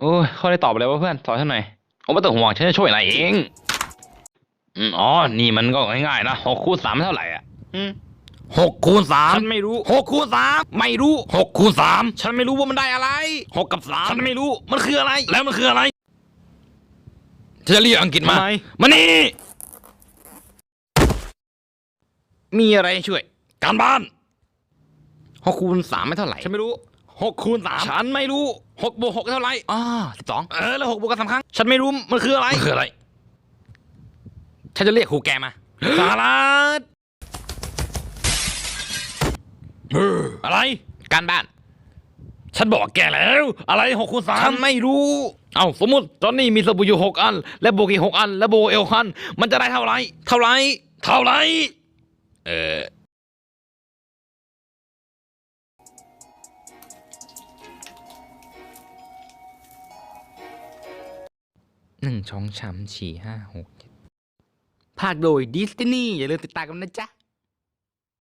โอ้ยเขาได้ตอบเลยว่าเพื่อนสอนฉันหน่อยโอ้ไม่ต้องห่วงฉันจะช่วยนายเองอืมอ๋อ นี่มันก็ง่ายๆนะหกคูณสามเท่าไหร่อะอืมหกคูณสามฉันไม่รู้หกคูณสามไม่รู้หกคูณสามฉันไม่รู้ว่ามันได้อะไรหกกับสามฉันไม่รู้มันคืออะไร แล้วมันคืออะไรเธอจะเรียกอังกฤษมาทำไมมานี่มีอะไรให้ช่วย การบ้านหกคูณสามไม่เท่าไหร่ฉันไม่รู้หกคูณสามฉันไม่รู้ หกบวกหกเท่าไหร่อ่าสิบสองเออแล้วหกบวกกันสามครั้ง ฉันไม่รู้มันคืออะไรมันคืออะไร ฉันจะเรียกครูแกมา สารัตเอออะไร การบ้าน ฉันบอกแกแล้ว อะไรหกคูณสาฉัมนไม่รู้ เอาสมมติจอนนี่มีสบู่อยู่หกอัน และโบกอีกหกอัน และโบเอลคัน มันจะได้เท่าไหร่เท่าไหร่เท่าไหร่เออ หนึ่งช้องช้ำฉี่ห้าหกเจ็ดภาคโดยดิสนีย์อย่าลืมติดตามกันนะจ๊ะ